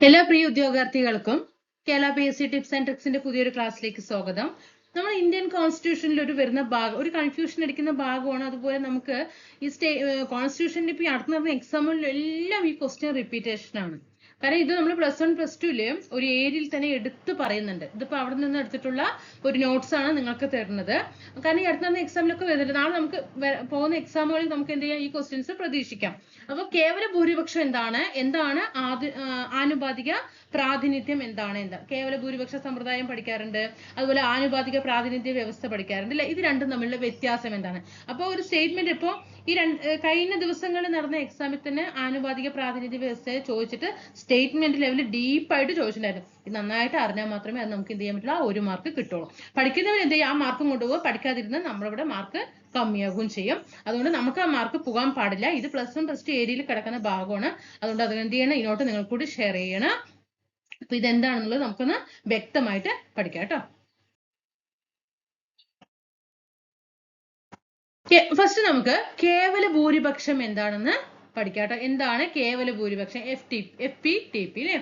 എല്ലാ പ്രിയ ഉദ്യോഗാർത്ഥികൾക്കും Kerala P S C tips and ട്രിക്സിന്റെ പുതിയൊരു ക്ലാസ്സിലേക്ക് സ്വാഗതം. നമ്മൾ ഇന്ത്യൻ കോൺസ്റ്റിറ്റ്യൂഷനിൽ ഒരു വരുന്ന ഭാഗം ഒരു കൺഫ്യൂഷൻ അടിക്കുന്ന ഭാഗമാണ്. അതുപോലെ നമുക്ക് ഈ സ്റ്റേ കോൺസ്റ്റിറ്റ്യൂഷനിൽ ഇപ്പൊ നടത്തുന്ന എക്സാമുകളിൽ എല്ലാം ഈ ക്വസ്റ്റ്യൻ റിപ്പീറ്റേഷൻ ആണ്. കാരണം ഇത് നമ്മൾ പ്ലസ് വൺ പ്ലസ് ടുവിൽ ഒരു ഏരിയയിൽ തന്നെ എടുത്ത് പറയുന്നുണ്ട്. ഇതിപ്പോ അവിടെ നിന്ന് എടുത്തിട്ടുള്ള ഒരു നോട്ട്സ് ആണ് നിങ്ങൾക്ക് തരുന്നത്. കാരണം ഈ അടുത്ത എക്സാമിലൊക്കെ വരുന്നുണ്ട്. നാളെ നമുക്ക് പോകുന്ന എക്സാമുകളിൽ നമുക്ക് എന്ത് ചെയ്യാം? ഈ ക്വസ്റ്റ്യൻസ് പ്രതീക്ഷിക്കാം. അപ്പോൾ കേവല ഭൂരിപക്ഷം എന്താണ്? എന്താണ് ആനുപാതിക പ്രാതിനിധ്യം എന്താണ് എന്താ കേവല ഭൂരിപക്ഷ സമ്പ്രദായം പഠിക്കാറുണ്ട് അതുപോലെ ആനുപാതിക പ്രാതിനിധ്യ വ്യവസ്ഥ പഠിക്കാറുണ്ട് അല്ലെ ഇത് രണ്ടും തമ്മിലുള്ള വ്യത്യാസം എന്താണ്? അപ്പൊ ഒരു സ്റ്റേറ്റ്മെന്റ് ഇപ്പോ ഈ രണ്ട് കഴിഞ്ഞ ദിവസങ്ങളിൽ നടന്ന എക്സാമിൽ തന്നെ ആനുപാതിക പ്രാതിനിധ്യ വ്യവസ്ഥയെ ചോദിച്ചിട്ട് സ്റ്റേറ്റ്മെന്റ് ലെവലിൽ ഡീപ്പായിട്ട് ചോദിച്ചിട്ടുണ്ടായിരുന്നു. ഇത് നന്നായിട്ട് അറിഞ്ഞാൽ മാത്രമേ അത് നമുക്ക് എന്ത് ചെയ്യാൻ പറ്റുള്ളൂ? ആ ഒരു മാർക്ക് കിട്ടുള്ളൂ. പഠിക്കുന്നവർ എന്ത് ചെയ്യും? ആ മാർക്കും കൊണ്ടുപോകുക പഠിക്കാതിരുന്ന നമ്മളിവിടെ മാർക്ക് കമ്മിയാകും ചെയ്യും. അതുകൊണ്ട് നമുക്ക് ആ മാർക്ക് പോകാൻ പാടില്ല. ഇത് പ്ലസ് വൺ പ്ലസ് ടു ഏരിയയിൽ കിടക്കുന്ന ഭാഗമാണ്. അതുകൊണ്ട് അത് എന്ത് ചെയ്യണം? ഇങ്ങോട്ട് നിങ്ങൾ കൂടി ഷെയർ ചെയ്യണം. അപ്പൊ ഇതെന്താണെന്നുള്ളത് നമുക്കൊന്ന് വ്യക്തമായിട്ട് പഠിക്കാം കേട്ടോ. ഫസ്റ്റ് നമുക്ക് കേവല ഭൂരിപക്ഷം എന്താണെന്ന് പഠിക്കാം എന്താണ് കേവല ഭൂരിപക്ഷം? F T F P T P അല്ലെ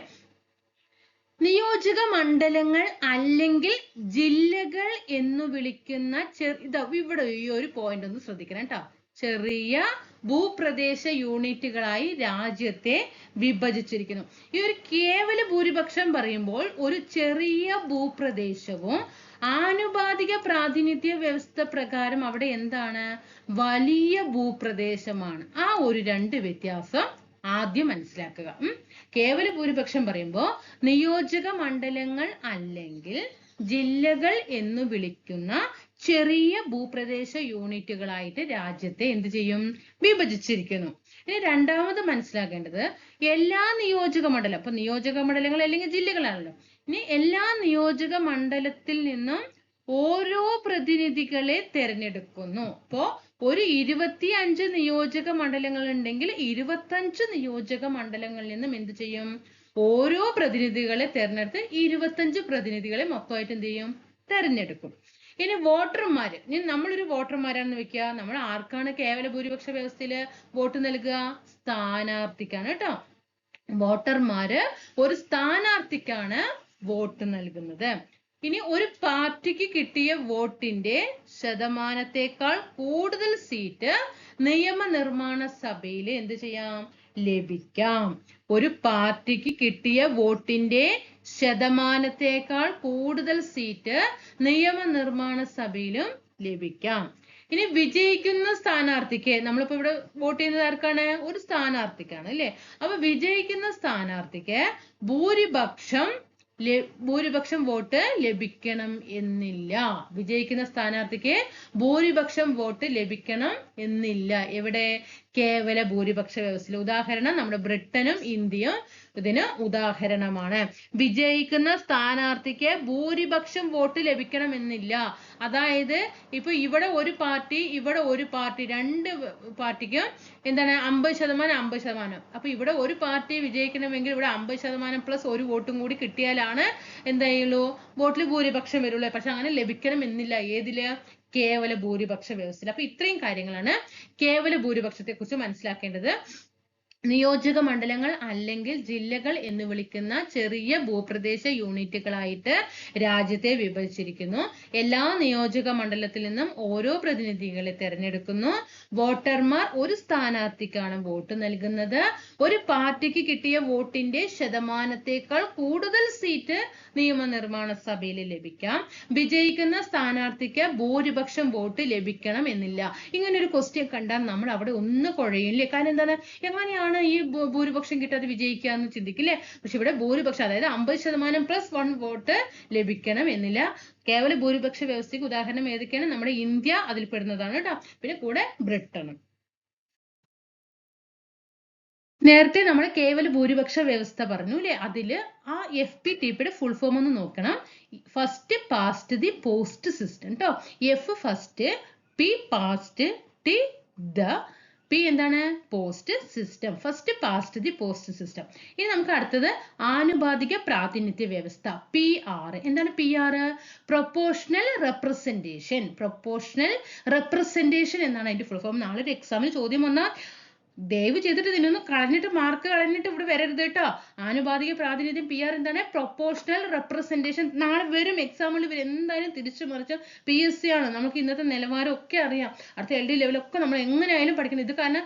നിയോജക മണ്ഡലങ്ങൾ അല്ലെങ്കിൽ ജില്ലകൾ എന്ന് വിളിക്കുന്ന ചെറു ഇതാ ഇവിടെ ഈ ഒരു പോയിന്റ് ഒന്ന് ശ്രദ്ധിക്കണം കേട്ടോ. ചെറിയ ഭൂപ്രദേശ യൂണിറ്റുകളായി രാജ്യത്തെ വിഭജിച്ചിരിക്കുന്നു. ഈ ഒരു കേവല ഭൂരിപക്ഷം പറയുമ്പോൾ ഒരു ചെറിയ ഭൂപ്രദേശവും ആനുപാതിക പ്രാതിനിധ്യ വ്യവസ്ഥ പ്രകാരം അവിടെ എന്താണ്? വലിയ ഭൂപ്രദേശമാണ്. ആ ഒരു രണ്ട് വ്യത്യാസം ആദ്യം മനസ്സിലാക്കുക. കേവല ഭൂരിപക്ഷം പറയുമ്പോൾ നിയോജക മണ്ഡലങ്ങൾ അല്ലെങ്കിൽ ജില്ലകൾ എന്ന് വിളിക്കുന്ന ചെറിയ ഭൂപ്രദേശ യൂണിറ്റുകളായിട്ട് രാജ്യത്തെ എന്ത് ചെയ്യും? വിഭജിച്ചിരിക്കുന്നു. ഇനി രണ്ടാമത് മനസ്സിലാക്കേണ്ടത് എല്ലാ നിയോജക മണ്ഡലം അപ്പൊ നിയോജക മണ്ഡലങ്ങൾ അല്ലെങ്കിൽ ജില്ലകളാണല്ലോ. ഇനി എല്ലാ നിയോജക മണ്ഡലത്തിൽ നിന്നും ഓരോ പ്രതിനിധികളെ തെരഞ്ഞെടുക്കുന്നു. അപ്പോ ഒരു ഇരുപത്തി അഞ്ച് നിയോജക മണ്ഡലങ്ങൾ ഉണ്ടെങ്കിൽ ഇരുപത്തഞ്ച് നിയോജക മണ്ഡലങ്ങളിൽ നിന്നും എന്ത് ചെയ്യും? ഓരോ പ്രതിനിധികളെ തെരഞ്ഞെടുത്ത് ഇരുപത്തഞ്ച് പ്രതിനിധികളെ മൊത്തമായിട്ട് എന്ത് ചെയ്യും? തെരഞ്ഞെടുക്കും. ഇനി വോട്ടർമാര് ഇനി നമ്മളൊരു വോട്ടർമാരാണെന്ന് വെക്കുക നമ്മൾ ആർക്കാണ് കേവല ഭൂരിപക്ഷ വ്യവസ്ഥയിൽ വോട്ട് നൽകുക? സ്ഥാനാർത്ഥിക്കാണ് കേട്ടോ. വോട്ടർമാര് ഒരു സ്ഥാനാർത്ഥിക്കാണ് വോട്ട് നൽകുന്നത്. ഇനി ഒരു പാർട്ടിക്ക് കിട്ടിയ വോട്ടിന്റെ ശതമാനത്തെക്കാൾ കൂടുതൽ സീറ്റ് നിയമനിർമ്മാണ സഭയിൽ എന്ത് ചെയ്യാം? ലഭിക്കാം. ഒരു പാർട്ടിക്ക് കിട്ടിയ വോട്ടിന്റെ ശതമാനത്തേക്കാൾ കൂടുതൽ സീറ്റ് നിയമനിർമ്മാണ സഭയിലും ലഭിക്കാം. ഇനി വിജയിക്കുന്ന സ്ഥാനാർത്ഥിക്ക് നമ്മളിപ്പോ ഇവിടെ വോട്ട് ചെയ്യുന്നത് ആർക്കാണ്? ഒരു സ്ഥാനാർത്ഥിക്കാണ് അല്ലെ? അപ്പൊ വിജയിക്കുന്ന സ്ഥാനാർത്ഥിക്ക് ഭൂരിപക്ഷം ഭൂരിപക്ഷം വോട്ട് ലഭിക്കണം എന്നില്ല. വിജയിക്കുന്ന സ്ഥാനാർത്ഥിക്ക് ഭൂരിപക്ഷം വോട്ട് ലഭിക്കണം എന്നില്ല. എവിടെ? കേവല ഭൂരിപക്ഷ വ്യവസ്ഥയിൽ ഉദാഹരണം നമ്മുടെ ബ്രിട്ടനും ഇന്ത്യയും ഇതിന് ഉദാഹരണമാണ്. വിജയിക്കുന്ന സ്ഥാനാർത്ഥിക്ക് ഭൂരിപക്ഷം വോട്ട് ലഭിക്കണമെന്നില്ല. അതായത് ഇപ്പൊ ഇവിടെ ഒരു പാർട്ടി ഇവിടെ ഒരു പാർട്ടി രണ്ട് പാർട്ടിക്കും എന്താണ് അമ്പത് ശതമാനം അമ്പത് ശതമാനം. അപ്പൊ ഇവിടെ ഒരു പാർട്ടി വിജയിക്കണമെങ്കിൽ ഇവിടെ അമ്പത് ശതമാനം പ്ലസ് ഒരു വോട്ടും കൂടി കിട്ടിയാലാണ് എന്തായുള്ളൂ? വോട്ടിൽ ഭൂരിപക്ഷം വരുള്ളൂ. പക്ഷെ അങ്ങനെ ലഭിക്കണമെന്നില്ല. ഏതിൽ? കേവല ഭൂരിപക്ഷ വ്യവസ്ഥയിൽ. അപ്പൊ ഇത്രയും കാര്യങ്ങളാണ് കേവല ഭൂരിപക്ഷത്തെ കുറിച്ച് മനസ്സിലാക്കേണ്ടത്. നിയോജക മണ്ഡലങ്ങൾ അല്ലെങ്കിൽ ജില്ലകൾ എന്ന് വിളിക്കുന്ന ചെറിയ ഭൂപ്രദേശ യൂണിറ്റുകളായിട്ട് രാജ്യത്തെ വിഭജിച്ചിരിക്കുന്നു. എല്ലാ നിയോജക മണ്ഡലത്തിൽ നിന്നും ഓരോ പ്രതിനിധികളെ തെരഞ്ഞെടുക്കുന്നു. വോട്ടർമാർ ഒരു സ്ഥാനാർത്ഥിക്കാണ് വോട്ട് നൽകുന്നത്. ഒരു പാർട്ടിക്ക് കിട്ടിയ വോട്ടിന്റെ ശതമാനത്തേക്കാൾ കൂടുതൽ സീറ്റ് നിയമനിർമ്മാണ സഭയിൽ ലഭിക്കാം. വിജയിക്കുന്ന സ്ഥാനാർത്ഥിക്ക് ഭൂരിപക്ഷം വോട്ട് ലഭിക്കണം എന്നില്ല. ഇങ്ങനെ ഒരു ക്വസ്റ്റ്യൻ കണ്ടാൽ നമ്മൾ അവിടെ ഒന്ന് കുഴയില്ലേ കാരണം എന്താണ്? എങ്ങനെയാണ് ഈ ഭൂ- ഭൂരിപക്ഷം കിട്ടാതെ വിജയിക്കുക എന്ന് ചിന്തിക്കില്ലേ? പക്ഷെ ഇവിടെ ഭൂരിപക്ഷം അതായത് അമ്പത് ശതമാനം പ്ലസ് വൺ വോട്ട് ലഭിക്കണം എന്നില്ല. കേവല ഭൂരിപക്ഷ വ്യവസ്ഥയ്ക്ക് ഉദാഹരണം ഏതൊക്കെയാണ്? നമ്മുടെ ഇന്ത്യ അതിൽ പെടുന്നതാണ് കേട്ടോ. പിന്നെ കൂടെ ബ്രിട്ടനും നേരത്തെ നമ്മൾ കേവല ഭൂരിപക്ഷ വ്യവസ്ഥ പറഞ്ഞു അല്ലെ അതിൽ ആ എഫ് പി ടി പിയുടെ ഫുൾ ഫോം ഒന്ന് നോക്കണം. First past the post system കേട്ടോ F first P past T the P എന്താണ് post system first past the post system ഇനി നമുക്ക് അടുത്തത് ആനുപാതിക പ്രാതിനിധ്യ വ്യവസ്ഥ പി ആർ എന്താണ് P R proportional representation proportional representation എന്നാണ് അതിന്റെ ഫുൾ ഫോം നാളെ ഒരു എക്സാമിന് ചോദ്യം വന്നാൽ ദയവ് ചെയ്തിട്ട് ഇതിനൊന്ന് കളഞ്ഞിട്ട് മാർക്ക് കളഞ്ഞിട്ട് ഇവിടെ വരരുത് കേട്ടോ. ആനുപാതിക പ്രാതിനിധ്യം പി ആർ എന്താണ്? പ്രൊപ്പോർഷണൽ റെപ്രസെന്റേഷൻ നാളെ വരും എക്സാമിൽ ഇവർ എന്തായാലും തിരിച്ചു മറിച്ച് പി എസ് സി ആണ്. നമുക്ക് ഇന്നത്തെ നിലവാരം ഒക്കെ അറിയാം. അടുത്ത എൽ ഡി ലെവലൊക്കെ നമ്മൾ എങ്ങനെയായാലും പഠിക്കണം. ഇത് കാരണം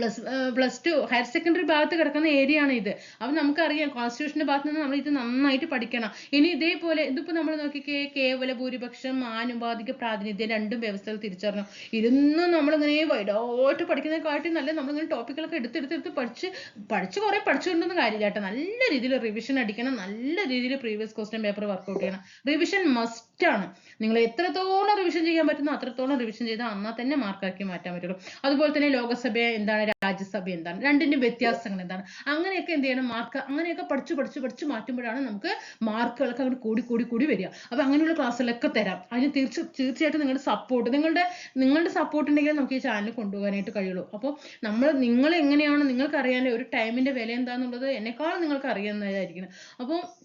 plus plus two higher secondary ഭാഗത്ത് കിടക്കുന്ന ഏരിയ ആണ് ഇത്. അപ്പം നമുക്കറിയാം കോൺസ്റ്റിറ്റ്യൂഷന്റെ ഭാഗത്ത് നിന്ന് നമ്മൾ ഇത് നന്നായിട്ട് പഠിക്കണം. ഇനി ഇതേപോലെ ഇതിപ്പോ നമ്മൾ നോക്കിക്കേ കേവല ഭൂരിപക്ഷം ആനുപാതിക പ്രാതിനിധ്യം രണ്ടും വ്യവസ്ഥകൾ തിരിച്ചറിഞ്ഞു. ഇതൊന്നും നമ്മളിങ്ങനെ വൈഡോട്ട് പഠിക്കുന്നതിനെക്കാട്ടി നല്ല നമ്മളിങ്ങനെ ടോപ്പിക്കുകളൊക്കെ എടുത്തെടുത്തെടുത്ത് പഠിച്ച് പഠിച്ച് കുറെ പഠിച്ചുകൊണ്ടൊന്നും കാര്യമില്ല കേട്ടോ. നല്ല രീതിയിൽ റിവിഷൻ അടിക്കണം. നല്ല രീതിയിൽ previous question paper work out ചെയ്യണം. റിവിഷൻ മസ്റ്റ് ആണ് നിങ്ങൾ എത്രത്തോളം റിവിഷൻ ചെയ്യാൻ പറ്റുന്നോ അത്രത്തോളം റിവിഷൻ ചെയ്താൽ എന്നാൽ തന്നെ മാർക്കാക്കി മാറ്റാൻ പറ്റുള്ളൂ. അതുപോലെ തന്നെ ലോകസഭ എന്താണ് രാജ്യസഭ എന്താണ് രണ്ടിന്റെയും വ്യത്യാസങ്ങൾ എന്താണ്. അങ്ങനെയൊക്കെ എന്ത് ചെയ്യണം മാർക്ക് അങ്ങനെയൊക്കെ പഠിച്ചു പഠിച്ചു പഠിച്ചു മാറ്റുമ്പോഴാണ് നമുക്ക് മാർക്കുകളൊക്കെ അങ്ങോട്ട് കൂടി കൂടി കൂടി വരിക. അപ്പൊ അങ്ങനെയുള്ള ക്ലാസ്സുകളൊക്കെ തരാം. അതിന് തീർച്ച തീർച്ചയായിട്ടും നിങ്ങളുടെ സപ്പോർട്ട് നിങ്ങളുടെ നിങ്ങളുടെ സപ്പോർട്ട് ഉണ്ടെങ്കിൽ നമുക്ക് ഈ ചാനൽ കൊണ്ടുപോകാനായിട്ട് കഴിയുള്ളൂ. അപ്പോൾ നമ്മൾ നിങ്ങൾ എങ്ങനെയാണ് നിങ്ങൾക്ക് അറിയാൻ ഒരു ടൈമിന്റെ വില എന്താണെന്നുള്ളത് എന്നെക്കാളും നിങ്ങൾക്ക് അറിയുന്നതായിരിക്കണം അപ്പോൾ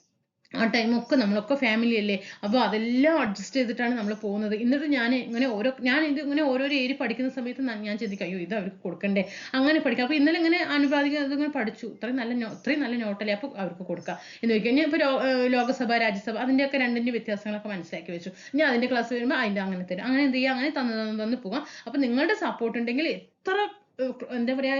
ആ ഒക്കെ നമ്മളൊക്കെ ഫാമിലി അല്ലേ? അപ്പോൾ അതെല്ലാം അഡ്ജസ്റ്റ് ചെയ്തിട്ടാണ് നമ്മൾ പോകുന്നത്. എന്നിട്ട് ഞാൻ ഇങ്ങനെ ഓരോ ഞാൻ ഇത് ഇങ്ങനെ ഓരോരോ ഏരി പഠിക്കുന്ന സമയത്ത് ഞാൻ ചിന്തിക്കും അയ്യോ ഇത് അവർക്ക് കൊടുക്കണ്ടേ? അങ്ങനെ പഠിക്കാം. അപ്പോൾ ഇന്നലെ ഇങ്ങനെ ആനുപാതിക ഇതിങ്ങനെ പഠിച്ചു. ഇത്രയും നല്ല നോ ഇത്രയും നല്ല നോട്ടല്ലേ അപ്പോൾ അവർക്ക് കൊടുക്കാം എന്ന് ചോദിക്കാം. ഞാൻ ഇപ്പോൾ ലോകസഭ രാജ്യസഭ അതിന്റെയൊക്കെ രണ്ടിന്റെ വ്യത്യാസങ്ങളൊക്കെ മനസ്സിലാക്കി വെച്ചു. ഞാൻ അതിന്റെ ക്ലാസ് വരുമ്പോൾ അതിന്റെ അങ്ങനെ തരും. അങ്ങനെ എന്ത് ചെയ്യുക അങ്ങനെ തന്ന് തന്ന് തന്ന് പോകാം അപ്പോൾ നിങ്ങളുടെ സപ്പോർട്ട് ഉണ്ടെങ്കിൽ എത്ര എന്താ പറയാ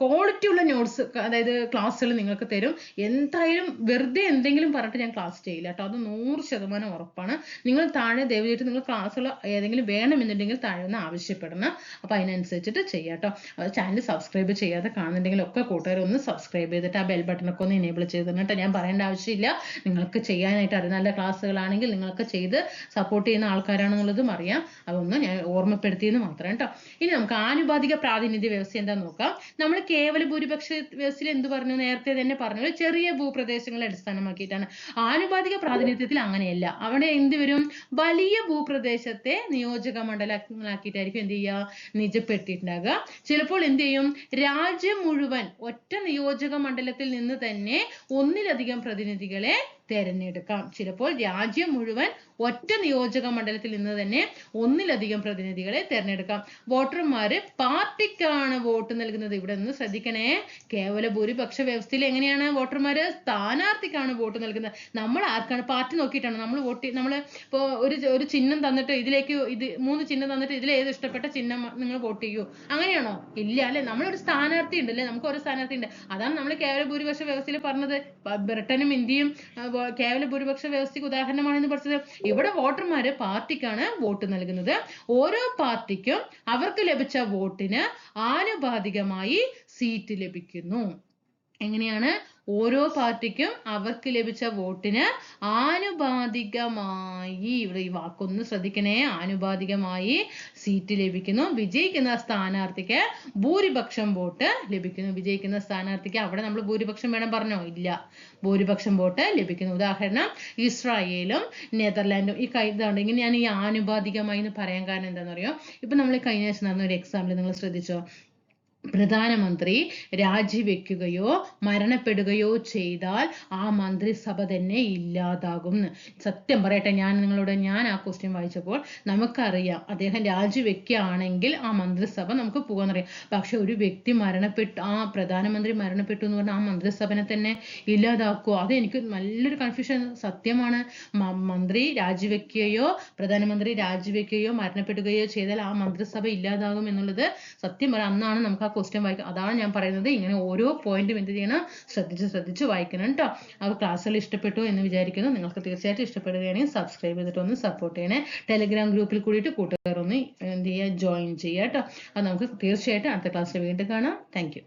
ക്വാളിറ്റി ഉള്ള നോട്ട്സ് അതായത് ക്ലാസ്സുകൾ നിങ്ങൾക്ക് തരും. എന്തായാലും വെറുതെ എന്തെങ്കിലും പറഞ്ഞിട്ട് ഞാൻ ക്ലാസ് ചെയ്യില്ല കേട്ടോ. അത് നൂറ് ശതമാനം ഉറപ്പാണ്. നിങ്ങൾ താഴെ ദയവചെയ്തിട്ട് നിങ്ങൾ ക്ലാസ്സുകൾ ഏതെങ്കിലും വേണമെന്നുണ്ടെങ്കിൽ താഴെ ഒന്ന് ആവശ്യപ്പെടണം. അപ്പോൾ അതിനനുസരിച്ചിട്ട് ചെയ്യാം കേട്ടോ. ചാനൽ സബ്സ്ക്രൈബ് ചെയ്യാതെ കാണുന്നുണ്ടെങ്കിൽ ഒക്കെ കൂട്ടുകാർ ഒന്ന് സബ്സ്ക്രൈബ് ചെയ്തിട്ട് ആ ബെൽ ബട്ടണൊക്കെ ഒന്ന് എനേബിൾ ചെയ്ത് കേട്ടോ. ഞാൻ പറയേണ്ട ആവശ്യമില്ല. നിങ്ങൾക്ക് ചെയ്യാനായിട്ട് അറിയാം. നല്ല ക്ലാസ്സുകളാണെങ്കിൽ നിങ്ങൾക്ക് ചെയ്ത് സപ്പോർട്ട് ചെയ്യുന്ന ആൾക്കാരാണെന്നുള്ളതും അറിയാം. അതൊന്ന് ഞാൻ ഓർമ്മപ്പെടുത്തിയെന്ന് മാത്രം കേട്ടോ. ഇനി നമുക്ക് ആനുപാതിക പ്രാതിനിധ്യ വ്യവസ്ഥ എന്താന്ന് നോക്കാം. നമ്മൾ കേവല ഭൂരിപക്ഷ വ്യവസ്ഥയിൽ എന്ത് പറഞ്ഞു? നേരത്തെ തന്നെ പറഞ്ഞു ചെറിയ ഭൂപ്രദേശങ്ങളെ അടിസ്ഥാനമാക്കിയിട്ടാണ്. ആനുപാതിക പ്രാതിനിധ്യത്തിൽ അങ്ങനെയല്ല. അവിടെ എന്ത് വരും? വലിയ ഭൂപ്രദേശത്തെ നിയോജക മണ്ഡലങ്ങളാക്കിയിട്ടായിരിക്കും എന്ത് ചെയ്യുക? നിജപ്പെട്ടിട്ടുണ്ടാകുക ചിലപ്പോൾ എന്ത് ചെയ്യും? രാജ്യം മുഴുവൻ ഒറ്റ നിയോജക മണ്ഡലത്തിൽ നിന്ന് തന്നെ ഒന്നിലധികം പ്രതിനിധികളെ തെരഞ്ഞെടുക്കാം. ചിലപ്പോൾ രാജ്യം മുഴുവൻ ഒറ്റ നിയോജക മണ്ഡലത്തിൽ നിന്ന് തന്നെ ഒന്നിലധികം പ്രതിനിധികളെ തെരഞ്ഞെടുക്കാം. വോട്ടർമാര് പാർട്ടിക്കാണ് വോട്ട് നൽകുന്നത്. ഇവിടെ നിന്ന് ശ്രദ്ധിക്കണേ. കേവല ഭൂരിപക്ഷ വ്യവസ്ഥയിൽ എങ്ങനെയാണ് വോട്ടർമാര് സ്ഥാനാർത്ഥിക്കാണ് വോട്ട് നൽകുന്നത്? നമ്മൾ ആർക്കാണ് പാർട്ടി നോക്കിയിട്ടാണ് നമ്മൾ വോട്ട് നമ്മൾ ഇപ്പോ ഒരു ഒരു ചിഹ്നം തന്നിട്ട് ഇതിലേക്ക് ഇത് മൂന്ന് ചിഹ്നം തന്നിട്ട് ഇതിൽ ഏത് ഇഷ്ടപ്പെട്ട ചിഹ്നം നിങ്ങൾ വോട്ട് ചെയ്യൂ? അങ്ങനെയാണോ? ഇല്ല അല്ലെ? നമ്മളൊരു സ്ഥാനാർത്ഥി ഉണ്ട് അല്ലെ നമുക്ക് ഒരു സ്ഥാനാർത്ഥി ഉണ്ട് അതാണ് നമ്മൾ കേവല ഭൂരിപക്ഷ വ്യവസ്ഥയിൽ പറഞ്ഞത്. ബ്രിട്ടനും ഇന്ത്യയും കേവല ഭൂരിപക്ഷ വ്യവസ്ഥയ്ക്ക് ഉദാഹരണമാണെന്ന് പഠിച്ചത് ഇവിടെ വോട്ടർമാര് പാർട്ടിക്കാണ് വോട്ട് നൽകുന്നത്. ഓരോ പാർട്ടിക്കും അവർക്ക് ലഭിച്ച വോട്ടിന് ആനുപാതികമായി സീറ്റ് ലഭിക്കുന്നു. എങ്ങനെയാണ്? ഓരോ പാർട്ടിക്കും അവർക്ക് ലഭിച്ച വോട്ടിന് ആനുപാതികമായി ഇവിടെ ഈ വാക്കൊന്ന് ശ്രദ്ധിക്കണേ ആനുപാതികമായി സീറ്റ് ലഭിക്കുന്നു. വിജയിക്കുന്ന സ്ഥാനാർത്ഥിക്ക് ഭൂരിപക്ഷം വോട്ട് ലഭിക്കുന്നു. വിജയിക്കുന്ന സ്ഥാനാർത്ഥിക്ക് അവിടെ നമ്മൾ ഭൂരിപക്ഷം വേണം പറഞ്ഞോ? ഇല്ല. ഭൂരിപക്ഷം വോട്ട് ലഭിക്കുന്നു. ഉദാഹരണം ഇസ്രായേലും നെതർലാൻഡും ഈ കൈ ഇതാണ് ഇങ്ങനെ ഞാൻ ഈ ആനുപാതികമായി എന്ന് പറയാൻ കാരണം എന്താണെന്ന് അറിയോ ഇപ്പൊ നമ്മൾ കഴിഞ്ഞ ആഴ്ച നടന്ന ഒരു എക്സാമ്പിൾ നിങ്ങൾ ശ്രദ്ധിച്ചോ? പ്രധാനമന്ത്രി രാജിവെക്കുകയോ മരണപ്പെടുകയോ ചെയ്താൽ ആ മന്ത്രിസഭ തന്നെ ഇല്ലാതാകും സത്യം പറയട്ടെ ഞാൻ നിങ്ങളോട് ഞാൻ ആ ക്വസ്റ്റ്യൻ വായിച്ചപ്പോൾ നമുക്കറിയാം അദ്ദേഹം രാജിവെക്കുകയാണെങ്കിൽ ആ മന്ത്രിസഭ നമുക്ക് പോകാന്നറിയാം. പക്ഷെ ഒരു വ്യക്തി മരണപ്പെട്ടു ആ പ്രധാനമന്ത്രി മരണപ്പെട്ടു എന്ന് പറഞ്ഞാൽ ആ മന്ത്രിസഭനെ തന്നെ ഇല്ലാതാക്കുമോ അത് എനിക്ക് നല്ലൊരു കൺഫ്യൂഷൻ സത്യമാണ് മന്ത്രി രാജിവെക്കുകയോ പ്രധാനമന്ത്രി രാജിവെക്കുകയോ മരണപ്പെടുകയോ ചെയ്താൽ ആ മന്ത്രിസഭ ഇല്ലാതാകും എന്നുള്ളത് സത്യം പറയാം അന്നാണ് നമുക്ക് ആ ക്വസ്റ്റ്യൻ വായിക്കും അതാണ് ഞാൻ പറയുന്നത്. ഇങ്ങനെ ഓരോ പോയിന്റും എന്ത് ചെയ്യണം? ശ്രദ്ധിച്ച് ശ്രദ്ധിച്ച് വായിക്കണം കേട്ടോ ആ ക്ലാസ്സുകൾ ഇഷ്ടപ്പെട്ടു എന്ന് വിചാരിക്കുന്നു. നിങ്ങൾക്ക് തീർച്ചയായിട്ടും ഇഷ്ടപ്പെടുകയാണെങ്കിൽ സബ്സ്ക്രൈബ് ചെയ്തിട്ട് ഒന്ന് സപ്പോർട്ട് ചെയ്യണേ ടെലിഗ്രാം ഗ്രൂപ്പിൽ കൂടിയിട്ട് കൂട്ടുകാർ ഒന്ന് എന്ത് ചെയ്യുക? ജോയിൻ ചെയ്യുക കേട്ടോ അത് നമുക്ക് തീർച്ചയായിട്ടും അടുത്ത ക്ലാസ്സിൽ വീണ്ടും കാണാം. താങ്ക്